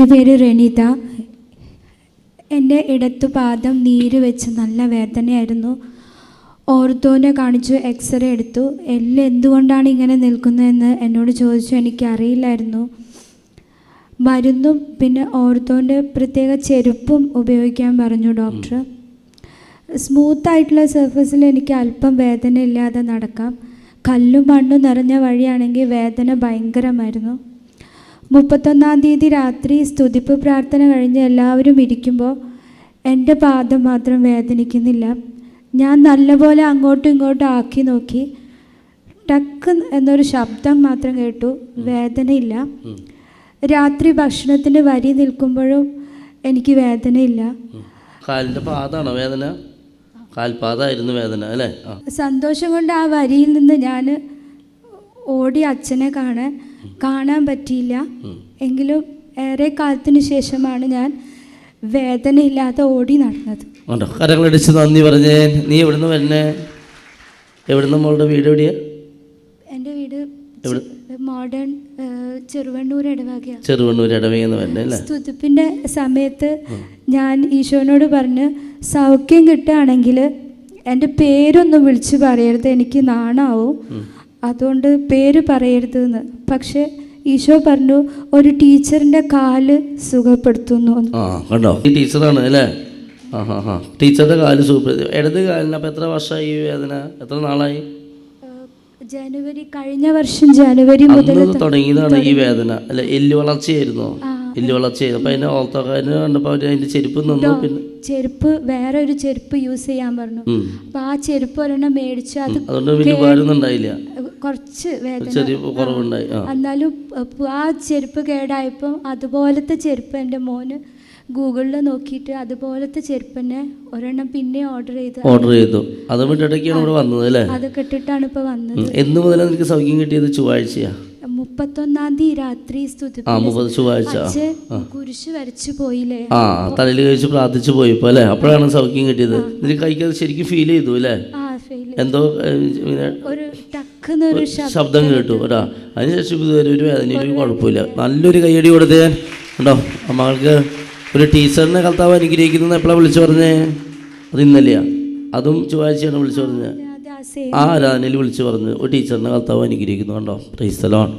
എന്റെ പേര് രണിത എന്റെ ഇടത്തു പാദം നീര് വെച്ച് നല്ല വേദനയായിരുന്നു. ഓർത്തോനെ കാണിച്ചു എക്സ്റേ എടുത്തു. എല്ലാം എന്തുകൊണ്ടാണ് ഇങ്ങനെ നിൽക്കുന്നതെന്ന് എന്നോട് ചോദിച്ചു എനിക്കറിയില്ലായിരുന്നു. മരുന്നും പിന്നെ ഓർത്തോന്റെ പ്രത്യേക ചെരുപ്പും ഉപയോഗിക്കാൻ പറഞ്ഞു ഡോക്ടർ. സ്മൂത്തായിട്ടുള്ള സർഫസിൽ എനിക്ക് അല്പം വേദന ഇല്ലാതെ നടക്കാം. കല്ലും മണ്ണും നിറഞ്ഞ വഴിയാണെങ്കിൽ വേദന ഭയങ്കരമായിരുന്നു. മുപ്പത്തൊന്നാം തീയതി രാത്രി സ്തുതിപ്പ് പ്രാർത്ഥന കഴിഞ്ഞ് എല്ലാവരും ഇരിക്കുമ്പോൾ എന്റെ പാദം മാത്രം വേദനിക്കുന്നില്ല. ഞാൻ നല്ലപോലെ അങ്ങോട്ടും ഇങ്ങോട്ടും ആക്കി നോക്കി. ടക്ക് എന്നൊരു ശബ്ദം മാത്രം കേട്ടു. വേദനയില്ല. രാത്രി ഭക്ഷണത്തിന് വരി നിൽക്കുമ്പോഴും എനിക്ക് വേദനയില്ല. കാലിന്റെ വേദന? വേദന അല്ലേ? സന്തോഷം കൊണ്ട് ആ വരിയിൽ നിന്ന് ഞാൻ ഓടി അച്ഛനെ കാണാൻ കാണാൻ പറ്റിയില്ല. എങ്കിലും ഏറെ കാലത്തിന് ശേഷമാണ് ഞാൻ വേദനയില്ലാതെ ഓടി നടന്നത്. ഉണ്ടോ? കരങ്ങളടിച്ച് നന്ദി പറഞ്ഞേ. നീ എവിടുന്ന് വരുന്നേ? എവിടുന്ന് മോളുടെ വീട് എവിടെയാ? എന്റെ വീട് മോഡേൺ ചെറുവണ്ണൂർ ഇടവകയാണ് ചെറുവണ്ണൂർ ഇടവകയെന്ന് അല്ലേ? സ്തുതിപ്പിന്റെ സമയത്ത് ഞാൻ ഈശോനോട് പറഞ്ഞ് സൗഖ്യം കിട്ടുകയാണെങ്കിൽ എന്റെ പേരൊന്നും വിളിച്ച് പറയരുത്. എനിക്ക് നാണാവും. അതുകൊണ്ട് പേര് പറയരുത് എന്ന് പക്ഷേ ഈശോ പറഞ്ഞു ഒരു ടീച്ചറിന്റെ കാൽ സുഖപ്പെടുത്തുന്നു. കണ്ടോ? ഈ ടീച്ചറാണ് അല്ലേ? ആ ഹാ ഹാ ടീച്ചറുടെ കാൽ സുഖപ്പെടുത്തി ഇടത് കാലിന് അപ്പം എത്ര വർഷമായി ഈ വേദന? എത്ര നാളായി? ജനുവരി കഴിഞ്ഞ വർഷം ജനുവരി മുതൽ തുടങ്ങിയതാണ് ഈ വേദന. അല്ല എല്ല് വളർച്ചയായിരുന്നു. എല്ല് വളർച്ചയായിരുന്നു. അപ്പം ഓർത്തോക്കാരന് അതിന്റെ ചെരുപ്പ് നിന്നു പിന്നെ? ചെരുപ്പ് വേറെ ഒരു ചെരുപ്പ് യൂസ് ചെയ്യാൻ പറഞ്ഞു. അപ്പൊ ആ ചെരുപ്പ് ഒരെണ്ണം മേടിച്ചു. അത് അതുകൊണ്ട് വലിയ ഉപകാരമൊന്നും ഉണ്ടായില്ല. കുറച്ച് വേദന എന്നാലും ആ ചെരുപ്പ് കേടായപ്പോൾ അതുപോലത്തെ ചെരുപ്പ് എന്റെ മോന് ഗൂഗിളിൽ നോക്കിയിട്ട് അതുപോലത്തെ ചെരുപ്പിനെ ഒരെണ്ണം പിന്നെ ഓർഡർ ചെയ്തു ഓർഡർ ചെയ്തു. അത് വിട്ടിടയ്ക്കാണ് ഇവിടെ വന്നത് അല്ലേ? അത് കെട്ടിട്ടാണ് ഇപ്പോൾ വന്നത്. എന്ന് മുതലാണ് നിനക്ക് സൗഖ്യം കിട്ടിയത് ചൊവ്വാഴ്ചയാ? മുപ്പത്തൊന്നാം തീയതി രാത്രി ചൊവ്വാഴ്ച. കുരിശ് വരച്ചു പോയില്ലേ? ആ തലയിൽ കഴിച്ച് പ്രാർത്ഥിച്ചു പോയി അല്ലേ? അപ്പോഴാണ് സൗഖ്യം കിട്ടിയത്. നിനക്ക് ശരിക്കും ഫീൽ ചെയ്തു അല്ലേ? എന്തോ ഇങ്ങനെ ഒരു ശബ്ദം കേട്ടു. ഒരാ അതിനുശേഷം ഇതുവരെ ഒരു കുഴപ്പമില്ല. നല്ലൊരു കൈയടി കൊടുത്തേ. ഞാൻ ഉണ്ടോ മകൾക്ക് ഒരു ടീച്ചറിനെ കർത്താവ് അനുഗ്രഹിക്കുന്നത് എപ്പോഴാണ് വിളിച്ചു പറഞ്ഞേ? അത് ഇന്നലെയാ. അതും ചൊവ്വാഴ്ചയാണ് വിളിച്ചു പറഞ്ഞത്. ആ ആരാധനയിൽ വിളിച്ചു പറഞ്ഞു ഒരു ടീച്ചറിനെ കർത്താവ് അനുഗ്രഹിക്കുന്നു കണ്ടോ? പ്രൈസ്തലോൺ